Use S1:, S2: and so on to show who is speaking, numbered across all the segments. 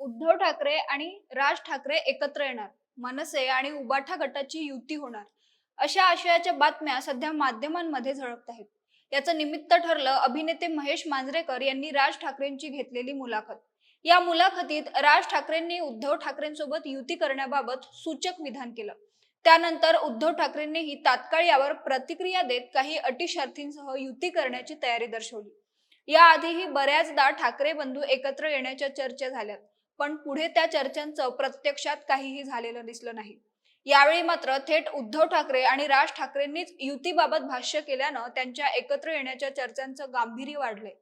S1: उद्धव ठाकरे आणि राज ठाकरे एकत्र येणार. मनसे आणि उबाठा गटाची युती होणार. अशा आशयाच्या बातम्या सध्या माध्यमांमध्ये झळकत आहेत. याचं निमित्त ठरलं अभिनेते महेश मांजरेकर यांनी राज ठाकरेंची घेतलेली मुलाखत. या मुलाखतीत राज ठाकरेंनी उद्धव ठाकरेंसोबत युती करण्याबाबत सूचक विधान केलं. त्यानंतर उद्धव ठाकरेंनीही तात्काळ यावर प्रतिक्रिया देत काही अटी शर्थींसह युती करण्याची तयारी दर्शवली. याआधीही बऱ्याचदा ठाकरे बंधू एकत्र येण्याच्या चर्चा झाल्या पण पुढे त्या चर्चांचं प्रत्यक्षात काहीही झालेलं दिसलं नाही. यावेळी मात्र थेट उद्धव ठाकरे आणि राज ठाकरेंनीच युतीबाबत भाष्य केल्यानं त्यांच्या एकत्र येण्याच्या चर्चांचं गांभीर्य वाढलंय.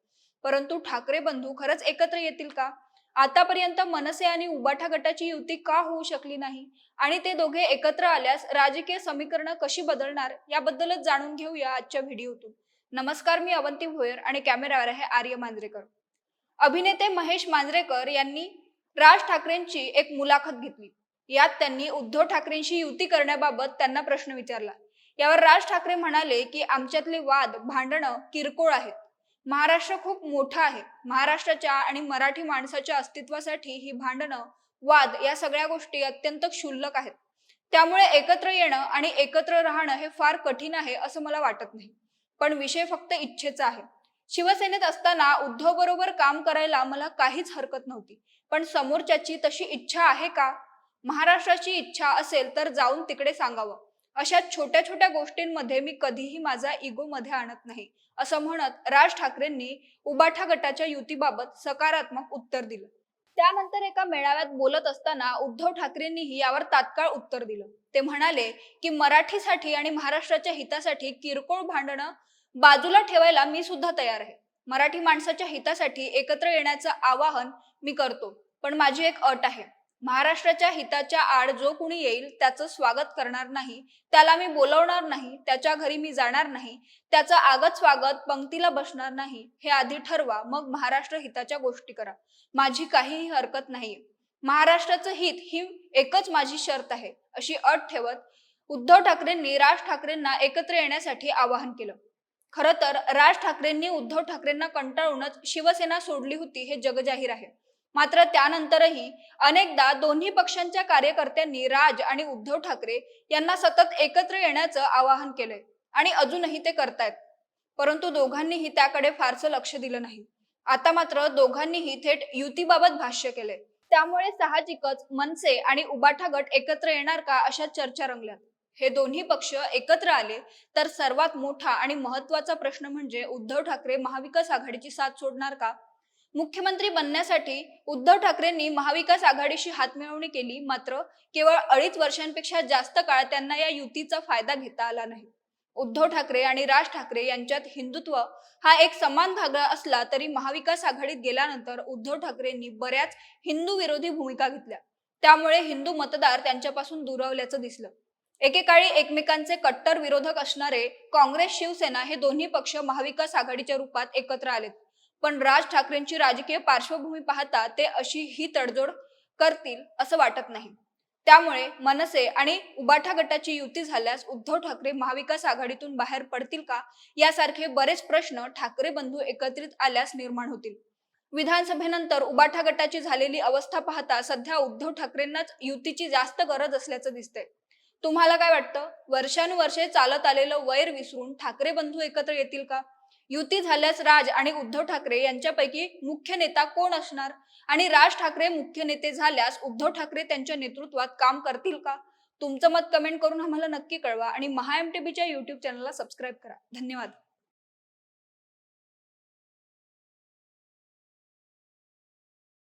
S1: परंतु ठाकरे बंधू खरंच एकत्र येतील का? आतापर्यंत मनसे आणि उबाठा गटाची युती का होऊ शकली नाही? आणि ते दोघे एकत्र आल्यास राजकीय समीकरणं कशी बदलणार? याबद्दलच जाणून घेऊया आजच्या व्हिडिओतून. नमस्कार मी अवंती भोयर आणि कॅमेरावर आहे आर्य मांजरेकर. अभिनेते महेश मांजरेकर यांनी राज ठाकरेंची एक मुलाखत घेतली. यात त्यांनी उद्धव ठाकरेंशी युती करण्याबाबत त्यांना प्रश्न विचारला. यावर राज ठाकरे म्हणाले की आमच्यातले वाद भांडणं किरकोळ आहेत. महाराष्ट्र खूप मोठा आहे. महाराष्ट्राच्या आणि मराठी माणसाच्या अस्तित्वासाठी ही भांडणं वाद या सगळ्या गोष्टी अत्यंत क्षुल्लक आहेत. त्यामुळे एकत्र येणं आणि एकत्र राहणं हे फार कठीण आहे असं मला वाटत नाही. पण विषय फक्त इच्छेचा आहे. शिवसेनेत असताना उद्धव बरोबर काम करायला मला काहीच हरकत नव्हती. पण समोरच्याची तशी इच्छा आहे का? महाराष्ट्राची इच्छा असेल तर जाऊन तिकडे सांगावं. अशा छोट्या छोट्या गोष्टींमध्ये मी कधीही माझा इगो मध्ये आणत नाही असं म्हणत राज ठाकरेंनी उबाठा गटाच्या युतीबाबत सकारात्मक उत्तर दिलं. त्यानंतर एका मेळाव्यात बोलत असताना उद्धव ठाकरेंनीही यावर तात्काळ उत्तर दिलं. ते म्हणाले की मराठीसाठी आणि महाराष्ट्राच्या हितासाठी किरकोळ भांडणं बाजूला ठेवायला मी सुद्धा तयार आहे. मराठी माणसाच्या हितासाठी एकत्र येण्याचं आवाहन मी करतो. पण माझी एक अट आहे. महाराष्ट्राच्या हिताच्या आड जो कुणी येईल त्याचं स्वागत करणार नाही त्याला मी बोलवणार नाही त्याच्या घरी मी जाणार नाही त्याचं आगत स्वागत पंक्तीला बसणार नाही हे आधी ठरवा मग महाराष्ट्र हिताच्या गोष्टी करा. माझी काहीही हरकत नाहीये. महाराष्ट्राचं हित ही एकच माझी शर्त आहे अशी अट ठेवत उद्धव ठाकरेंनी राज ठाकरेंना एकत्र येण्यासाठी आवाहन केलं. खरं तर राज ठाकरेंनी उद्धव ठाकरेंना कंटाळूनच शिवसेना सोडली होती हे जगजाहीर आहे. मात्र त्यानंतरही अनेकदा दोन्ही पक्षांच्या कार्यकर्त्यांनी राज आणि उद्धव ठाकरे यांना सतत एकत्र येण्याचं आवाहन केलंय आणि अजूनही ते करतायत. परंतु दोघांनीही त्याकडे फारसं लक्ष दिलं नाही. आता मात्र दोघांनीही थेट युतीबाबत भाष्य केलंय. त्यामुळे साहजिकच मनसे आणि उबाठा गट एकत्र येणार का अशा चर्चा रंगल्या हे दोन्ही पक्ष एकत्र आले तर सर्वात मोठा आणि महत्त्वाचा प्रश्न म्हणजे उद्धव ठाकरे महाविकास आघाडीची साथ सोडणार का? मुख्यमंत्री बनण्यासाठी उद्धव ठाकरेंनी महाविकास आघाडीशी हातमिळवणी केली मात्र केवळ अडीच वर्षांपेक्षा जास्त काळ त्यांना या युतीचा फायदा घेता आला नाही. उद्धव ठाकरे आणि राज ठाकरे यांच्यात हिंदुत्व हा एक समान धागा असला तरी महाविकास आघाडीत गेल्यानंतर उद्धव ठाकरेंनी बऱ्याच हिंदू विरोधी भूमिका घेतल्या. त्यामुळे हिंदू मतदार त्यांच्यापासून दुरावल्याचं दिसलं. एकेकाळी एकमेकांचे कट्टर विरोधक असणारे काँग्रेस शिवसेना हे दोन्ही पक्ष महाविकास आघाडीच्या रूपात एकत्र आलेत. पण राज ठाकरेंची राजकीय पार्श्वभूमी पाहता ते अशी ही तडजोड करतील असं वाटत नाही. त्यामुळे मनसे आणि उबाठा गटाची युती झाल्यास उद्धव ठाकरे महाविकास आघाडीतून बाहेर पडतील का? यासारखे बरेच प्रश्न ठाकरे बंधू एकत्रित आल्यास निर्माण होतील. विधानसभेनंतर उबाठा गटाची झालेली अवस्था पाहता सध्या उद्धव ठाकरेंनाच युतीची जास्त गरज असल्याचं दिसतंय. तुम्हाला काय वाटतं? वर्षानुवर्षे चालत आलेलं वैर विसरून ठाकरे बंधू एकत्र येतील का? युती झाल्यास राज आणि उद्धव ठाकरे यांच्यापैकी मुख्य नेता कोण असणार? आणि राज ठाकरे मुख्य नेते झाल्यास उद्धव ठाकरे त्यांच्या नेतृत्वात काम करतील का? तुमचं मत कमेंट करून आम्हाला नक्की कळवा आणि महा एम टी बीच्या युट्यूब चॅनलला सबस्क्राईब करा. धन्यवाद.